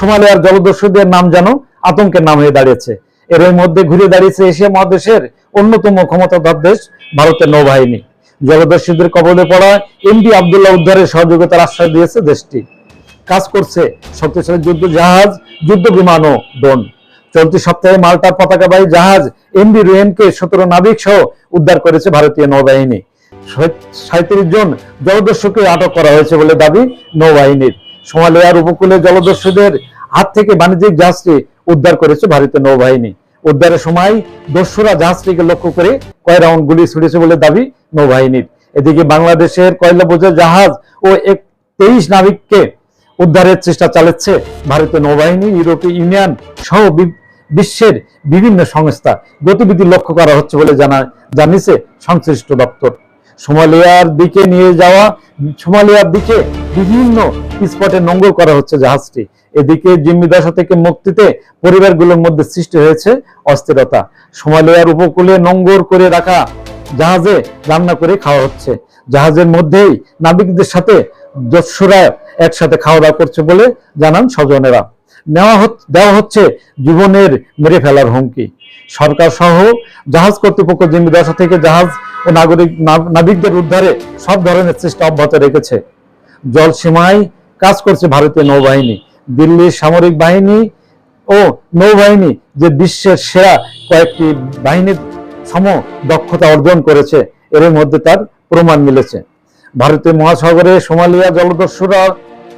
সোমালিয়ার জলদস্যুদের নাম যেন আতঙ্কের নাম হয়ে দাঁড়িয়েছে। এর মধ্যে ঘুরে দাঁড়িয়েছে এশিয়া মহাদেশের অন্যতম ক্ষমতাধর দেশ ভারতের নৌবাহিনী। জলদস্যুদের কবলে পড়া এমডি আবদুল্লাহ উদ্ধারের সহযোগিতার আশ্বাস দিয়েছে দেশটি। কাজ করছে শক্তিশালী যুদ্ধ জাহাজ, যুদ্ধ বিমান ও ড্রোন। চলতি সপ্তাহে মাল্টার পতাকাবাহী জাহাজ এমবি রুয়েনকে সতেরো নাবিক সহ উদ্ধার করেছে ভারতীয় নৌবাহিনী। সাঁত্রিশ জন জলদস্যুকে আটক করা হয়েছে বলে দাবি নৌবাহিনীর। সোমালিয়ার উপকূলে জলদস্যুদের হাত থেকে বাণিজ্যিক জাহাজটি উদ্ধার করেছে ভারতীয় নৌবাহিনী। উদ্ধারের সময় দস্যুরা জাহাজটিকে লক্ষ্য করে কয় রাউন্ড গুলি ছুড়েছে বলে দাবি নৌবাহিনীর। এদিকে বাংলাদেশের কয়লা বোঝা জাহাজ ও এক তেইশ নাবিককে উদ্ধারের চেষ্টা চালাচ্ছে ভারতীয় নৌবাহিনী, ইউরোপীয় ইউনিয়ন সহ বিশ্বের বিভিন্ন সংস্থা। গতিবিধি লক্ষ্য করা হচ্ছে বলে জানা জানিয়েছে সংশ্লিষ্ট দপ্তর। সোমালিয়ার দিকে নিয়ে যাওয়া, সোমালিয়ার দিকে বিভিন্ন স্পটে নোঙ্গর করা হচ্ছে জাহাজটি। এদিকে জিম্মি দশা থেকে মুক্তিতে পরিবারগুলোর মধ্যে সৃষ্টি হয়েছে অস্থিরতা। সোমালিয়ার উপকূলে নোঙ্গর করে রাখা জাহাজে রান্না করে খাওয়া হচ্ছে। জাহাজের মধ্যেই নাবিকদের সাথে দস্যুরা একসাথে খাওয়া দাওয়া করছে বলে জানান স্বজনেরা। নেওয়া দেওয়া হচ্ছে জীবনের মেরে ফেলার হুমকি। সরকার সহ জাহাজ কর্তৃপক্ষ জিম্মি দশা থেকে জাহাজ ও নাগরিক নাবিকদের উদ্ধারে সব ধরনের চেষ্টা অব্যাহত রেখেছে। জল সীমায় কাজ করছে ভারতীয় নৌবাহিনী। দিল্লির সামরিক বাহিনী ও নৌবাহিনী যে বিশ্বের সেরা কয়েকটি বাহিনীর সম দক্ষতা অর্জন করেছে এর মধ্যে তার প্রমাণ মিলেছে। ভারতীয় মহাসাগরে সোমালিয়া জলদস্যুরা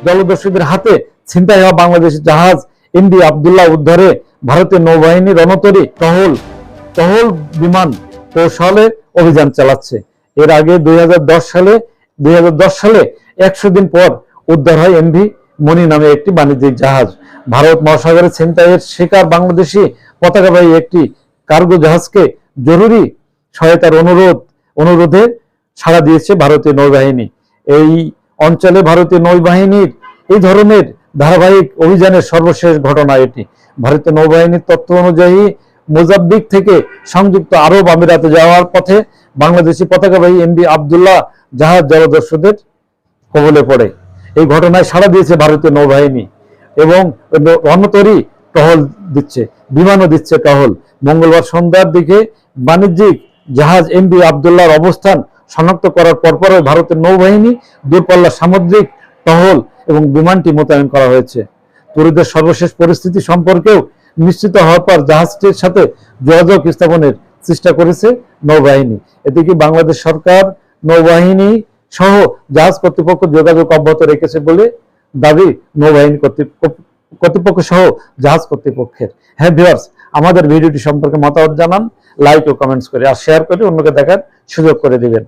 জলদস্যুদের হাতে ছিনতাই হওয়া বাংলাদেশের জাহাজ এমডি আবদুল্লাহ উদ্ধারে ভারতীয় নৌবাহিনী রণতরী টহল টহল বিমান কৌশলে অভিযান চালাচ্ছে। এর আগে দুই সালে দুই সালে একশো দিন পর উদ্ধার হয় এমভি মনি নামে একটি বাণিজ্যিক জাহাজ। ভারত মহাসাগরে ছিনতাইয়ের শিকার বাংলাদেশি পতাকাবাহী একটি কার্গো জাহাজকে জরুরি সহায়তার অনুরোধ, অনুরোধে সাড়া দিয়েছে ভারতীয় নৌবাহিনী। এই অঞ্চলে ভারতীয় নৌবাহিনীর এই ধরনের ধারাবাহিক অভিযানের সর্বশেষ ঘটনা এটি। ভারতীয় নৌবাহিনীর তথ্য অনুযায়ী মোজাম্বিক থেকে সংযুক্ত আরব আমিরাতে যাওয়ার পথে বাংলাদেশি পতাকাবাহী এমবি আবদুল্লাহ জাহাজ জলদস্যুদের কবলে পড়ে। এই ঘটনায় সাড়া দিয়েছে ভারতীয় নৌবাহিনী এবং রণতরী টহল দিচ্ছে, বিমানও দিচ্ছে টহল। মঙ্গলবার সন্ধ্যার দিকে বাণিজ্যিক জাহাজ এমবি আবদুল্লাহর অবস্থান শনাক্ত করার পরপরই ভারতের নৌবাহিনী দূরপাল্লা সামুদ্রিক টহল এবং বিমানটি মোতায়েন করা হয়েছে। তরুদের সর্বশেষ পরিস্থিতি সম্পর্কেও নিশ্চিত হওয়ার পর জাহাজটির সাথে যোগাযোগ স্থাপনের চেষ্টা করেছে নৌবাহিনী। এদিকে বাংলাদেশ সরকার, নৌবাহিনী সহ জাহাজ কর্তৃপক্ষ যোগাযোগ অব্যাহত রেখেছে বলে দাবি নৌবাহিনী কর্তৃপক্ষ সহ জাহাজ কর্তৃপক্ষের? হ্যাঁ ভিউয়ার্স, আমাদের ভিডিওটি সম্পর্কে মতামত জানান, লাইক ও কমেন্টস করে আর শেয়ার করে অন্যকে দেখার সুযোগ করে দিবেন।